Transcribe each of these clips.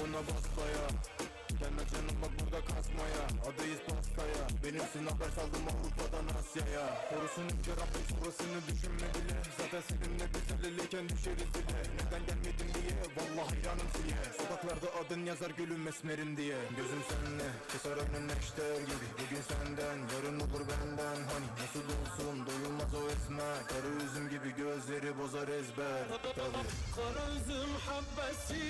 На вас твоя canım bak burada kasmaya Adayız pastaya. Benimsin haber saldım Avrupa'dan Asya'ya. Korusun önce Rabbim sonrasını düşünme bile. Zaten seninle biz el eleyken düşeriz dile Neden gelmedin diye Vallahi hayranım siye. Sokaklarda adın yazar gülüm esmerim diye. Gözüm senle keser önün neşter gibi. Bugün senden yarın olur benden. Hani nasıl olsun doyulmaz o esmer. Kara üzüm gibi gözleri bozar ezber. Tabii Kara üzüm habbesi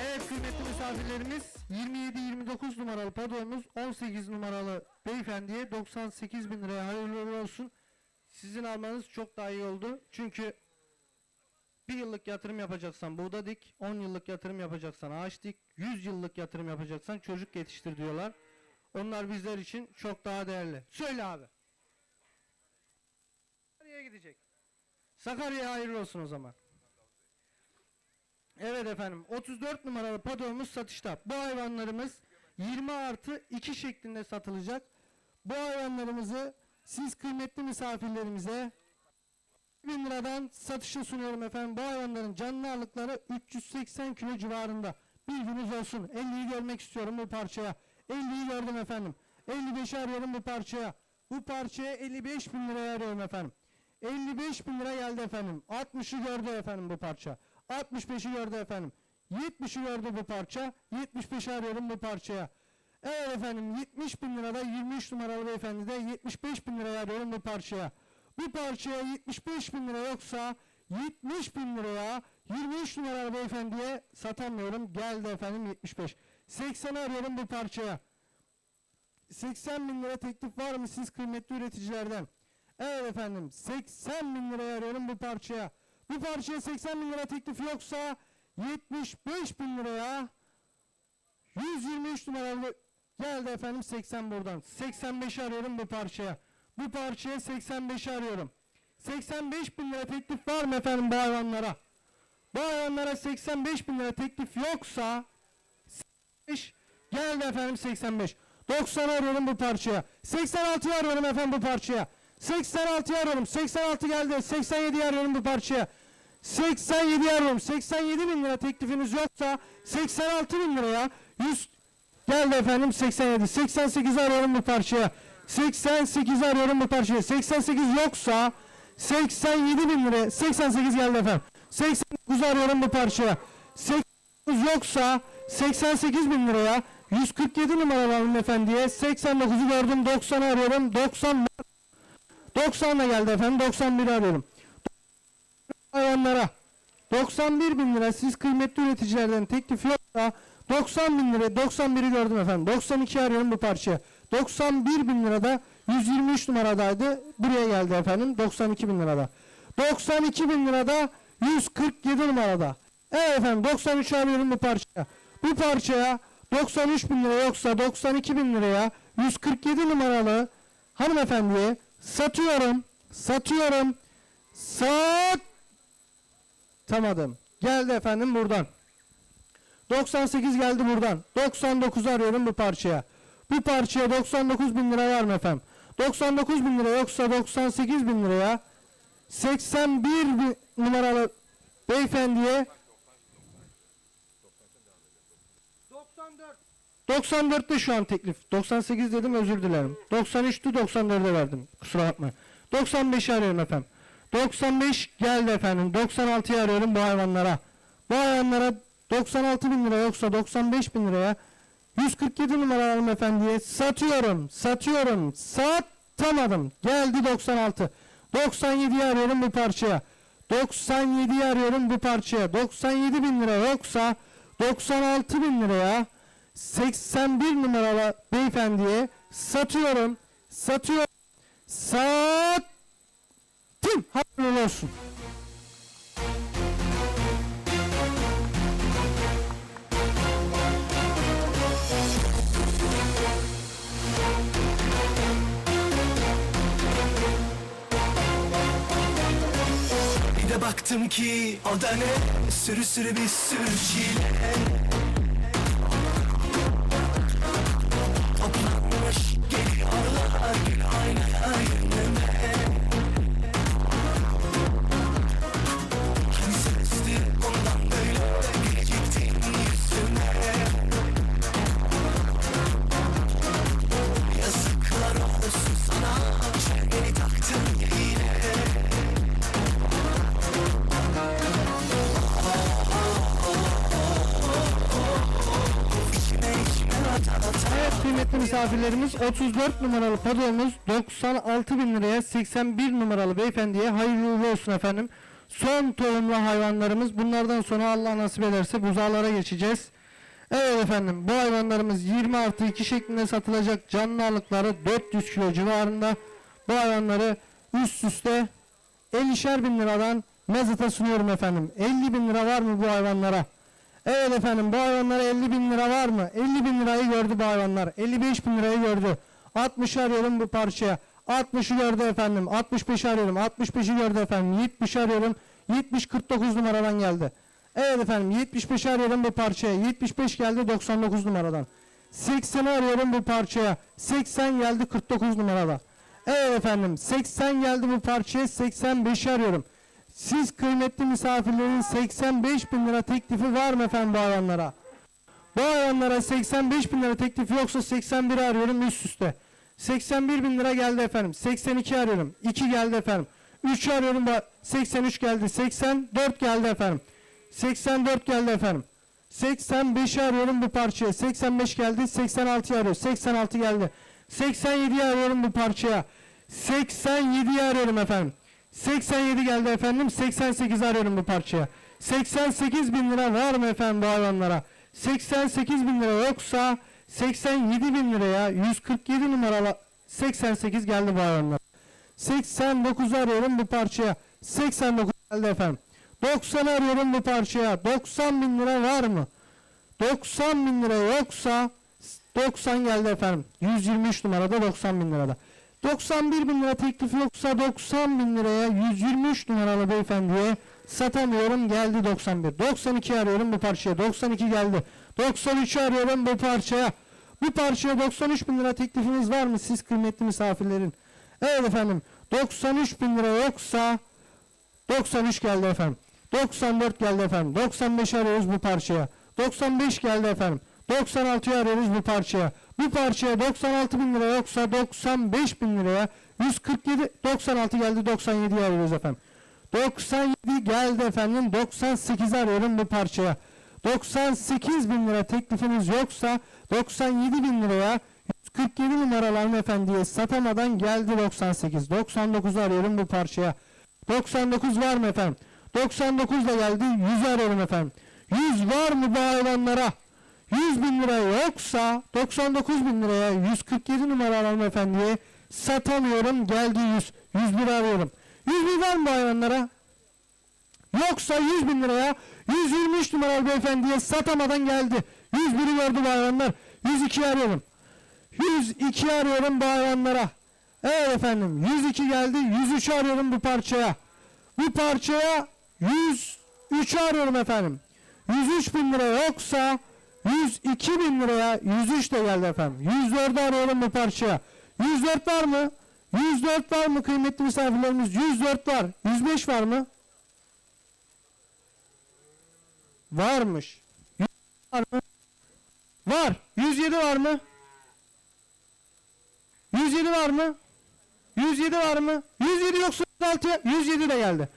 Evet kıymetli misafirlerimiz 27-29 numaralı padomuz 18 numaralı beyefendiye 98 bin liraya hayırlı olsun. Sizin almanız çok daha iyi oldu. Çünkü bir yıllık yatırım yapacaksan buğda dik, 10 yıllık yatırım yapacaksan ağaç dik, 100 yıllık yatırım yapacaksan çocuk yetiştir diyorlar. Onlar bizler için çok daha değerli. Söyle abi. Sakarya'ya gidecek. Sakarya'ya hayırlı olsun o zaman. Evet efendim 34 numaralı padomuz satışta. Bu hayvanlarımız 20 artı 2 şeklinde satılacak. Bu hayvanlarımızı siz kıymetli misafirlerimize 1000 liradan satışa sunuyorum efendim. Bu hayvanların canlı ağırlıkları 380 kilo civarında. Bilginiz olsun. 50'yi görmek istiyorum bu parçaya. 50'yi gördüm efendim. 55'i arıyorum bu parçaya. Bu parçaya 55 bin liraya arıyorum efendim. 55 bin lira geldi efendim. 60'ı gördü efendim bu parça. 65'i gördü efendim. 70'i gördü bu parça. 75'i arıyorum bu parçaya. Evet efendim 70 bin lirada 23 numaralı beyefendi de 75 bin liraya arıyorum bu parçaya. Bu parçaya 75 bin lira yoksa 70 bin liraya 23 numaralı beyefendiye satamıyorum. Geldi efendim 75. 80 arıyorum bu parçaya. 80 bin lira teklif var mı siz kıymetli üreticilerden? Evet efendim 80 bin liraya arıyorum bu parçaya. Bu parçaya 80 bin lira teklif yoksa 75 bin liraya 123 numaralı geldi efendim 80 buradan. 85 arıyorum bu parçaya. Bu parçaya 85 arıyorum. 85 bin lira teklif var mı efendim bu hayvanlara? Bu hayvanlara 85 bin lira teklif yoksa 85 geldi efendim 85. 90 arıyorum bu parçaya. 86 arıyorum efendim bu parçaya. 86 arıyorum. 86 geldi. 87 arıyorum bu parçaya. 87 arıyorum. 87 bin lira teklifiniz yoksa 86 bin liraya 100 geldi efendim 87. 88 arıyorum bu parçaya. 88 arıyorum bu parçaya. 88 yoksa 87 bin liraya 88 geldi efendim. 89 arıyorum bu parçaya. 89 yoksa 88 bin liraya 147 numaralı hanımefendiye 89'u gördüm 90 arıyorum 90 90 da geldi efendim 91 arıyorum hayvanlara 91 bin lira siz kıymetli üreticilerden teklif yoksa 90 bin lira 91'i gördüm efendim. 92 arıyorum bu parçaya. 91 bin lirada 123 numaradaydı. Buraya geldi efendim 92 bin lirada 92 bin lirada 147 numarada. Evet efendim 93 arıyorum bu parçaya. Bu parçaya 93 bin lira yoksa 92 bin liraya 147 numaralı hanımefendiye satıyorum satıyorum. Sat Tamadım. Geldi efendim buradan. 98 geldi buradan. 99 arıyorum bu parçaya. Bu parçaya 99 bin lira var mı efendim? 99 bin lira yoksa 98 bin liraya 81 bin numaralı beyefendiye 94 94'te şu an teklif. 98 dedim özür dilerim. 93'tü 94'e verdim. Kusura bakmayın. 95 arıyorum efendim. 95 geldi efendim. 96'yı arıyorum bu hayvanlara. Bu hayvanlara 96 bin lira yoksa 95 bin liraya 147 numaralı hanımefendiye satıyorum. Satıyorum. Satamadım. Geldi 96. 97'yi arıyorum bu parçaya. 97'yi arıyorum bu parçaya. 97 bin lira yoksa 96 bin liraya 81 numaralı beyefendiye satıyorum. Satıyorum. Sat Tim hayırlı olsun. Bir de baktım ki o da ne Sürü sürü bir sürü çile 34 numaralı padomuz 96 bin liraya 81 numaralı beyefendiye hayırlı uğurlu olsun efendim. Son tohumlu hayvanlarımız bunlardan sonra Allah nasip ederse buzağlara geçeceğiz. Evet efendim bu hayvanlarımız 20 artı 2 şeklinde satılacak canlı ağırlıkları 400 kilo civarında. Bu hayvanları üst üste 50'şer bin liradan mezata sunuyorum efendim. 50 bin lira var mı bu hayvanlara? Evet efendim bu hayvanlara 50 bin lira var mı? 50 bin lirayı gördü bu hayvanlar. 55 bin lirayı gördü. 60 arıyorum bu parçaya. 60'ı gördü efendim. 65 arıyorum. 65'i gördü efendim. 70 arıyorum. 70 49 numaradan geldi. Evet efendim 75 arıyorum bu parçaya. 75 geldi 99 numaradan. 80'i arıyorum bu parçaya. 80 geldi 49 numarada. Evet efendim 80 geldi bu parçaya 85'i arıyorum. Siz kıymetli misafirlerin 85 bin lira teklifi var mı efendim bu hayvanlara? Bu hayvanlara 85 bin lira teklifi yoksa 81 arıyorum üst üste. 81 bin lira geldi efendim. 82 arıyorum. 2 geldi efendim. 3 arıyorum. da 83 geldi. 84 geldi efendim. 84 geldi efendim. 85 arıyorum bu parçaya. 85 geldi. 86 arıyor. 86 geldi. 87 arıyorum bu parçaya. 87 arıyorum efendim. 87 geldi efendim. 88 arıyorum bu parçaya. 88 bin lira var mı efendim bu hayvanlara? 88 bin lira yoksa 87 bin liraya 147 numaralı 88 geldi bu hayvanlar. 89 arıyorum bu parçaya. 89 geldi efendim. 90 arıyorum bu parçaya. 90 bin lira var mı? 90 bin lira yoksa 90 geldi efendim. 123 numarada 90 bin lirada. 91 bin lira teklifi yoksa 90 bin liraya 123 numaralı beyefendiye satamıyorum geldi 91. 92 arıyorum bu parçaya 92 geldi. 93 arıyorum bu parçaya. Bu parçaya 93 bin lira teklifiniz var mı siz kıymetli misafirlerin? Evet efendim 93 bin lira yoksa 93 geldi efendim. 94 geldi efendim. 95 arıyoruz bu parçaya. 95 geldi efendim. 96 arıyoruz bu parçaya. Bu parçaya 96 bin lira yoksa 95 bin liraya 147 96 geldi 97 arıyoruz efendim. 97 geldi efendim 98 arıyorum bu parçaya. 98 bin lira teklifiniz yoksa 97 bin liraya 147 numaralı hanımefendiye satamadan geldi 98. 99 arıyorum bu parçaya. 99 var mı efendim? 99 da geldi 100 arıyorum efendim. 100 var mı bu hayvanlara? 100 bin lira yoksa 99 bin liraya 147 numaralı hanımefendiye satamıyorum geldi 100. 101 arıyorum. 101 var mı hayvanlara? Yoksa 100 bin liraya 123 numaralı beyefendiye satamadan geldi. 101'i gördü bu hayvanlar. 102 arıyorum. 102 arıyorum bu hayvanlara. Evet efendim 102 geldi 103 arıyorum bu parçaya. Bu parçaya 103 arıyorum efendim. 103 bin lira yoksa 102 bin liraya 103 de geldi efendim. 104 arıyorum bu parçaya. 104 var mı? 104 var mı kıymetli misafirlerimiz? 104 var. 105 var mı? Varmış. 100 var mı? Var. 107 var mı? 107 var mı? 107 var mı? 107 yoksa 106 107 de geldi.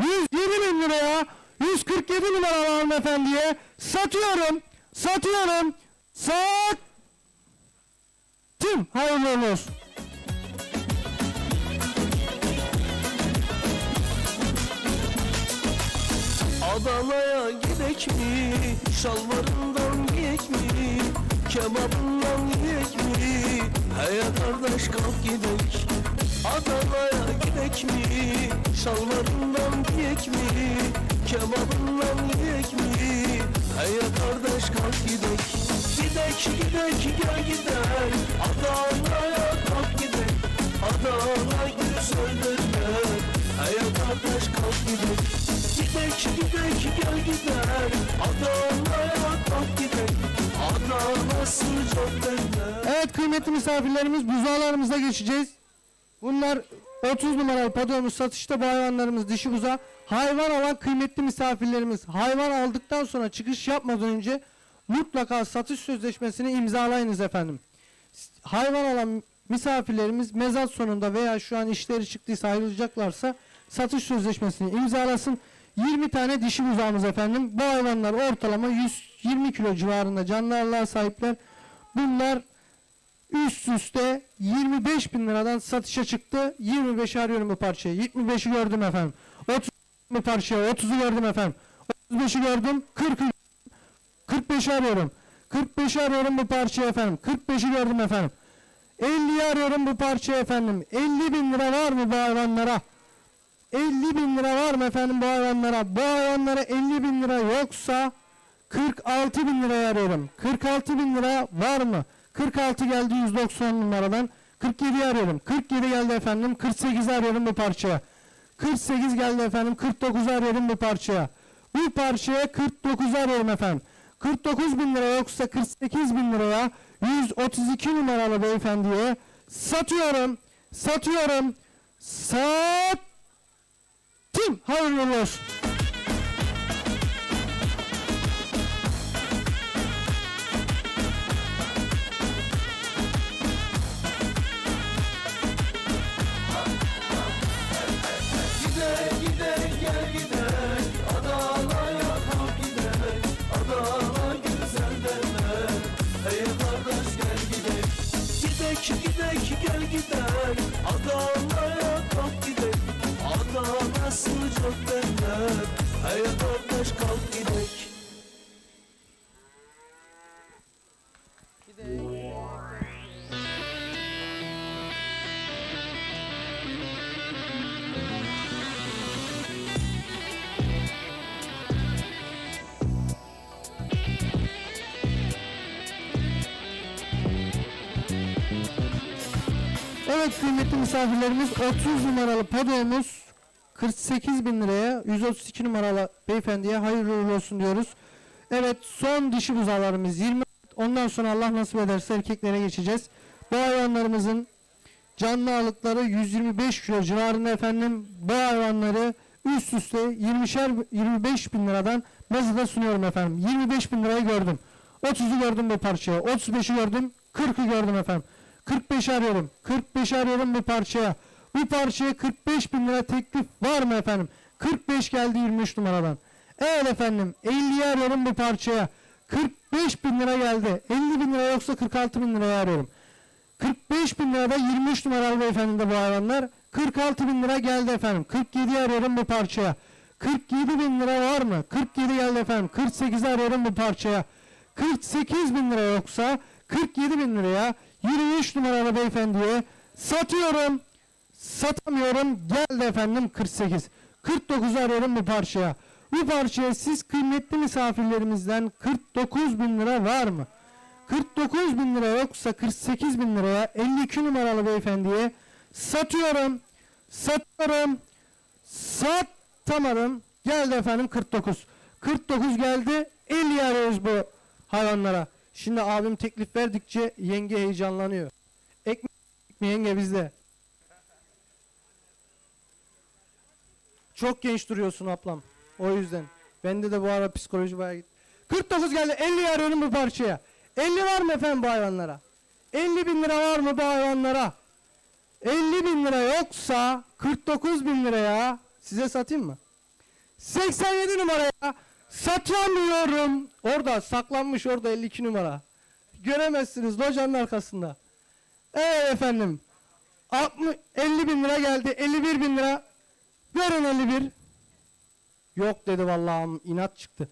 107 bin liraya 147 numaralı hanımefendiye satıyorum. Satıyorum. Sattım. Hayırlı olsun. Adana'ya gidek mi? Şalvarından giyek mi? Kebabından yiyek mi? Hey kardeş kalk gidek Adana'ya gidek mi? Şalvarından giyek mi? Kebabından yiyek mi? Hey kardeş kalk gidek Gidek gidek gel gider Adana'ya kalk gidek Adana güzeldir Hey kardeş kalk gidek Gidek gidek gel gider Adana'ya kalk gidek Adana sıcak derler Evet kıymetli misafirlerimiz buzağlarımıza geçeceğiz. Bunlar 30 numaralı padomuz satışta bu hayvanlarımız dişi buza. Hayvan alan kıymetli misafirlerimiz hayvan aldıktan sonra çıkış yapmadan önce mutlaka satış sözleşmesini imzalayınız efendim. Hayvan alan misafirlerimiz mezat sonunda veya şu an işleri çıktıysa ayrılacaklarsa satış sözleşmesini imzalasın. 20 tane dişi buzağımız efendim. Bu hayvanlar ortalama 120 kilo civarında canlı sahipler. Bunlar üst üste 25 bin liradan satışa çıktı. 25 arıyorum bu parçayı. 75'i gördüm efendim. 30 bu parçaya 30'u gördüm efendim. 35'i gördüm. 40'ı 45'i arıyorum. 45'i arıyorum bu parçaya efendim. 45'i gördüm efendim. 50'yi arıyorum bu parçaya efendim. 50 bin lira var mı bu hayvanlara? 50 bin lira var mı efendim bu hayvanlara? Bu hayvanlara 50 bin lira yoksa 46 bin liraya arıyorum. 46 bin lira var mı? 46 geldi 190 numaradan. 47 arıyorum. 47 geldi efendim. 48 arıyorum bu parçaya. 48 geldi efendim. 49 arıyorum bu parçaya. Bu parçaya 49 arıyorum efendim. 49 bin lira yoksa 48 bin liraya 132 numaralı beyefendiye satıyorum. Satıyorum. Sattım. Hayırlı olsun. Sıcak derler Hey kalk gidek Evet kıymetli misafirlerimiz 30 numaralı padoğumuz 48 bin liraya 132 numaralı beyefendiye hayırlı uğurlu olsun diyoruz. Evet son dişi buzalarımız 20 ondan sonra Allah nasip ederse erkeklere geçeceğiz. Bu hayvanlarımızın canlı ağırlıkları 125 kilo civarında efendim. Bu hayvanları üst üste 20'şer 25 bin liradan mezada sunuyorum efendim. 25 bin lirayı gördüm. 30'u gördüm bu parçaya. 35'i gördüm. 40'ı gördüm efendim. 45 arıyorum. 45 arıyorum bu parçaya. Bu parçaya 45 bin lira teklif var mı efendim? 45 geldi 23 numaradan. Evet efendim 50'yi arıyorum bu parçaya. 45 bin lira geldi. 50 bin lira yoksa 46 bin liraya arıyorum. 45 bin lirada 23 numaralı beyefendi de bu hayvanlar. 46 bin lira geldi efendim. 47 arıyorum bu parçaya. 47 bin lira var mı? 47 geldi efendim. 48 arıyorum bu parçaya. 48 bin lira yoksa 47 bin liraya 23 numaralı beyefendiye satıyorum. Satamıyorum. Geldi efendim 48. 49 arıyorum bu parçaya. Bu parçaya siz kıymetli misafirlerimizden 49 bin lira var mı? 49 bin lira yoksa 48 bin liraya 52 numaralı beyefendiye satıyorum. Satıyorum. Satamadım. Geldi efendim 49. 49 geldi. 50 arıyoruz bu hayvanlara. Şimdi abim teklif verdikçe yenge heyecanlanıyor. Ekmek yenge bizde? Çok genç duruyorsun ablam. O yüzden. Bende de bu ara psikoloji bayağı gitti. 49 geldi. 50 arıyorum bu parçaya. 50 var mı efendim bu hayvanlara? 50 bin lira var mı bu hayvanlara? 50 bin lira yoksa 49 bin liraya size satayım mı? 87 numaraya satamıyorum. Orada saklanmış orada 52 numara. Göremezsiniz locanın arkasında. Evet efendim. 60, 50 bin lira geldi. 51 bin lira. Verin 51. Yok dedi vallahi inat çıktı.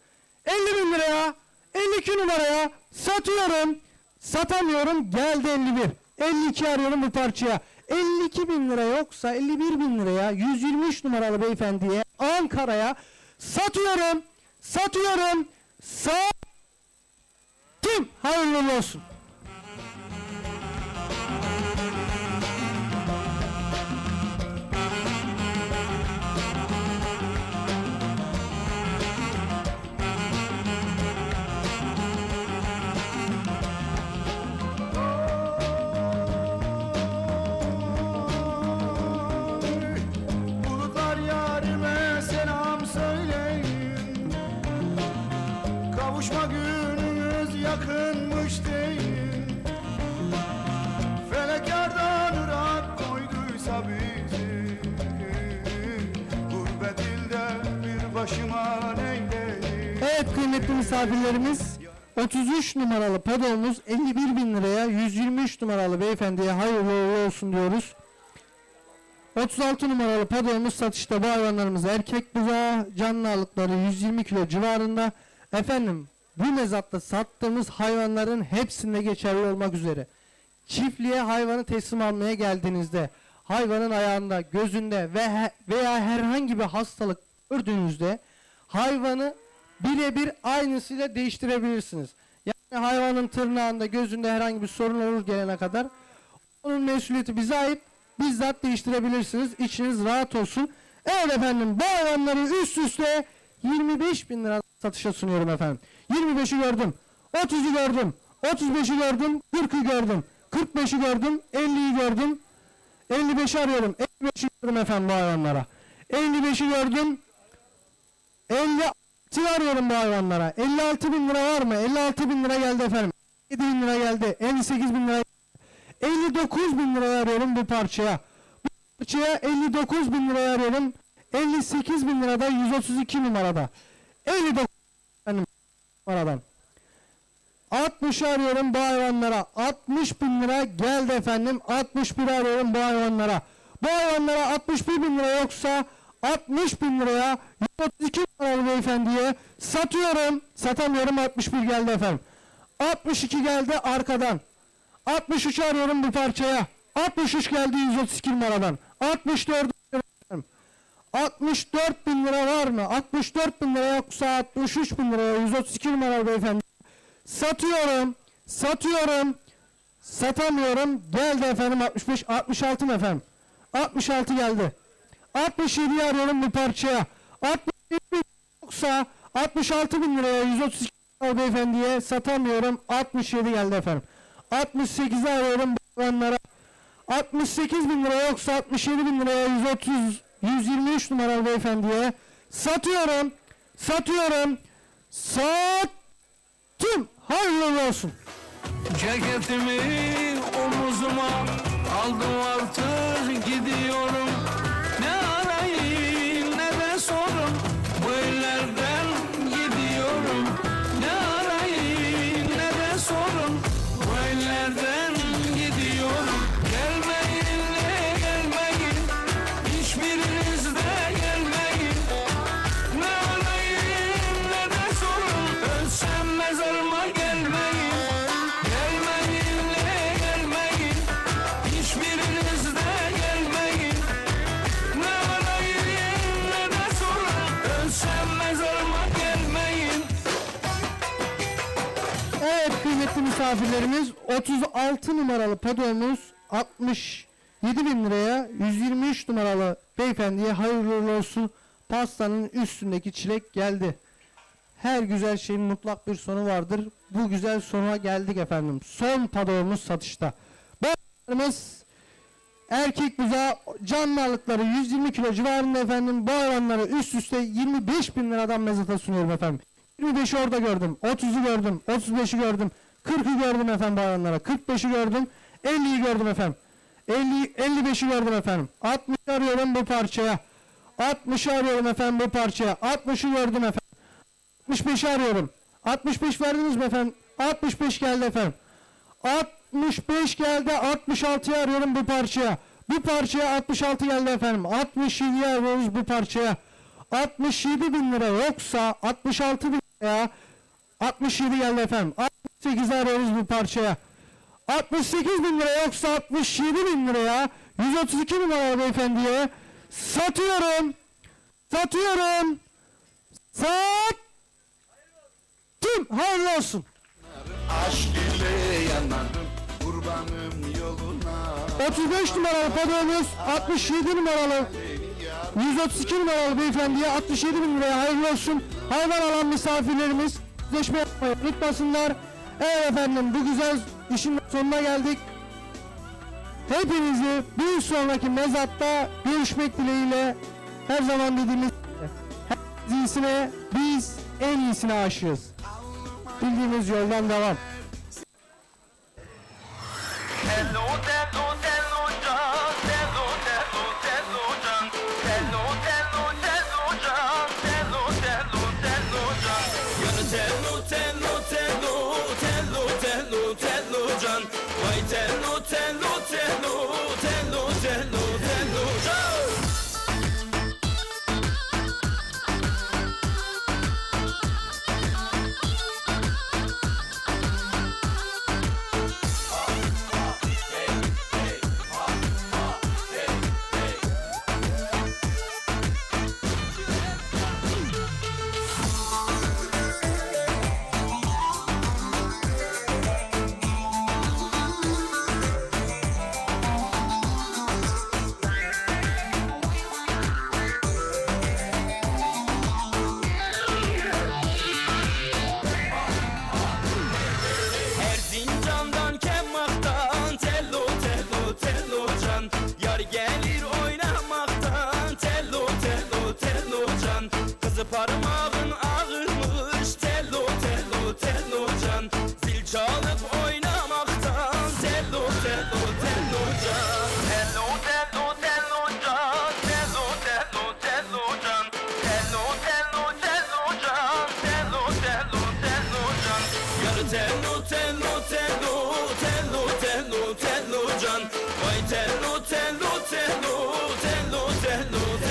50 bin liraya 52 numaraya satıyorum. Satamıyorum geldi 51. 52 arıyorum bu parçaya. 52 bin lira yoksa 51 bin liraya 123 numaralı beyefendiye Ankara'ya satıyorum. Satıyorum. Sattım. Hayırlı uğurlu olsun. Misafirlerimiz 33 numaralı padomuz 51 bin liraya 123 numaralı beyefendiye hayırlı uğurlu olsun diyoruz. 36 numaralı padomuz satışta bu hayvanlarımız erkek buzağı canlı ağırlıkları 120 kilo civarında. Efendim bu mezatta sattığımız hayvanların hepsinde geçerli olmak üzere. Çiftliğe hayvanı teslim almaya geldiğinizde hayvanın ayağında, gözünde veya herhangi bir hastalık gördüğünüzde hayvanı birebir aynısıyla değiştirebilirsiniz. Yani hayvanın tırnağında, gözünde herhangi bir sorun olur gelene kadar onun mesuliyeti bize ait. Bizzat değiştirebilirsiniz. İçiniz rahat olsun. Evet efendim bu hayvanları üst üste 25 bin lira satışa sunuyorum efendim. 25'i gördüm. 30'u gördüm. 35'i gördüm. 40'ı gördüm. 45'i gördüm. 50'yi gördüm. 55'i arıyorum. 55'i gördüm efendim bu hayvanlara. 55'i gördüm. 56 arıyorum bu hayvanlara. 56 bin lira var mı? 56 bin lira geldi efendim. 7 bin lira geldi. 58 bin lira 59 bin liraya arıyorum bu parçaya. Bu parçaya 59 bin liraya arıyorum. 58 bin lirada 132 numarada. 59 efendim numaradan. 60 arıyorum bu hayvanlara. 60 bin lira geldi efendim. 61 arıyorum bu hayvanlara. Bu hayvanlara 61 bin lira yoksa 60 bin liraya 132 numaralı beyefendiye satıyorum. Satamıyorum 61 geldi efendim. 62 geldi arkadan. 63 arıyorum bu parçaya. 63 geldi 132 numaradan. 64 arıyorum. 64 bin lira var mı? 64 bin lira yoksa 63 bin liraya 132 numaralı beyefendi. Satıyorum. Satıyorum. Satamıyorum. Geldi efendim 65 66 mı efendim? 66 geldi. 67 arıyorum bu parçaya. 67 bin yoksa 66 bin liraya 132 numaralı beyefendiye satamıyorum. 67 geldi efendim. 68'i arıyorum bu hayvanlara. 68 bin lira yoksa 67 bin liraya 130 123 numaralı beyefendiye satıyorum. Satıyorum. Sattım. Hayırlı olsun. Ceketimi omuzuma aldım artık gidiyorum kıymetli misafirlerimiz 36 numaralı padomuz 67 bin liraya 123 numaralı beyefendiye hayırlı olsun pastanın üstündeki çilek geldi. Her güzel şeyin mutlak bir sonu vardır. Bu güzel sona geldik efendim. Son padomuz satışta. Bu hayvanlarımız erkek buzağı canlı ağırlıkları 120 kilo civarında efendim. Bu hayvanları üst üste 25 bin liradan mezata sunuyorum efendim. 25'i orada gördüm. 30'u gördüm. 35'i gördüm. 40'ı gördüm efendim bu hayvanlara. 45'i gördüm. 50'yi gördüm efendim. 50 55'i gördüm efendim. 60 arıyorum bu parçaya. 60 arıyorum efendim bu parçaya. 60'ı gördüm efendim. 65'i arıyorum. 65 verdiniz mi efendim? 65 geldi efendim. 65 geldi. 66'yı arıyorum bu parçaya. Bu parçaya 66 geldi efendim. 67'yi arıyoruz bu parçaya. 67 bin lira yoksa 66 bin liraya 67 geldi efendim. 68 arıyoruz bu parçaya. 68 bin lira yoksa 67 bin liraya 132 numaralı beyefendiye satıyorum. Satıyorum. Sattım. Hayırlı olsun. Aşk ile yanarım kurbanım yoluna 35 numaralı padomuz 67 numaralı 132 numaralı beyefendiye 67 bin liraya hayırlı olsun. Hayvan alan misafirlerimiz sözleşme yapmayı unutmasınlar. Evet efendim bu güzel işin sonuna geldik. Hepinizi bir sonraki mezatta görüşmek dileğiyle her zaman dediğimiz her iyisine biz en iyisine aşığız. Bildiğimiz yoldan devam. Luce, Luce, Luce, Luce, Luce, Luce.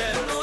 ser.